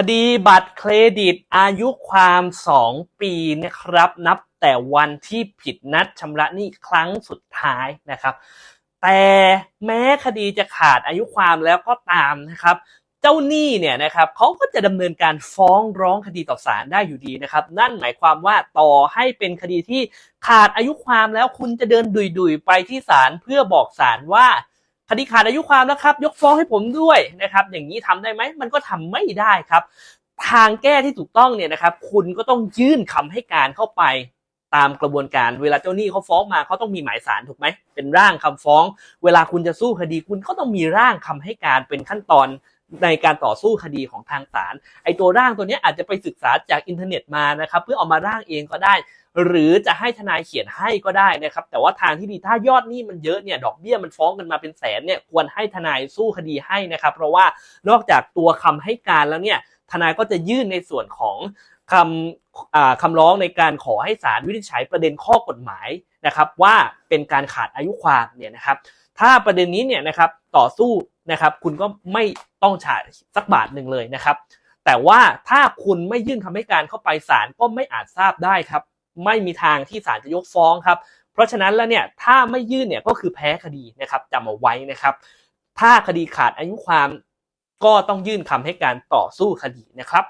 คดีบัตรเครดิตอายุความ 2 ปีนะครับ นับแต่วันที่ผิดนัดชำระหนี้ครั้งสุดท้ายนะครับ แต่แม้คดีจะขาดอายุความแล้วก็ตามนะครับเจ้าหนี้เนี่ยนะครับเขาก็จะดำเนินการฟ้องร้องคดีต่อศาลได้อยู่ดีนะครับ นั่นหมายความว่าต่อให้เป็นคดีที่ขาดอายุความแล้วคุณจะเดินดุยๆไปที่ศาลเพื่อบอกศาลว่า คดีขาดอายุความนะครับ ยกฟ้องให้ผมด้วยนะครับ อย่างนี้ทำได้ไหมมันก็ทำไม่ได้ครับ ทางแก้ที่ถูกต้องเนี่ยนะครับ คุณก็ต้องยื่นคำให้การเข้าไปตามกระบวนการเวลาเจ้าหนี้เขาฟ้องมาเขาต้องมีหมายสารถูกไหมเป็นร่างคำฟ้อง เวลาคุณจะสู้คดีคุณก็ต้องมีร่างคำให้การเป็นขั้นตอน ในการต่อสู้คดีของทางศาลไอตัวร่างตัวนี้อาจจะไปศึกษาจากอินเทอร์เน็ตมานะครับเพื่อเอามาร่างเองก็ได้ หรือจะให้ทนายเขียนให้ก็ได้นะครับแต่ว่าทางที่ดีถ้ายอดหนี้มันเยอะเนี่ยดอกเบี้ยมันฟ้องกันมาเป็นแสนเนี่ยควรให้ทนายสู้คดีให้นะครับเพราะว่านอกจากตัวคำให้การแล้วเนี่ย ทนายก็จะยื่นในส่วนของคำอ่าคำร้องในการขอให้ศาลวินิจฉัยประเด็นข้อกฎหมายนะครับว่าเป็นการขาดอายุความเนี่ยนะครับถ้าประเด็นนี้เนี่ยนะครับต่อสู้นะครับคุณก็ไม่ต้องจ่ายสักบาทหนึ่งเลยนะครับ แต่ว่าถ้าคุณไม่ยื่นคำให้การเข้าไปศาลก็ไม่อาจทราบได้ครับ ไม่มีทางที่ศาลจะยกฟ้องครับ เพราะฉะนั้นแล้วเนี่ยถ้าไม่ยื่นเนี่ยก็คือแพ้คดีนะครับจำเอาไว้นะครับ ถ้าคดีขาดอายุความ ก็ต้องยื่นคำให้การต่อสู้คดีนะครับ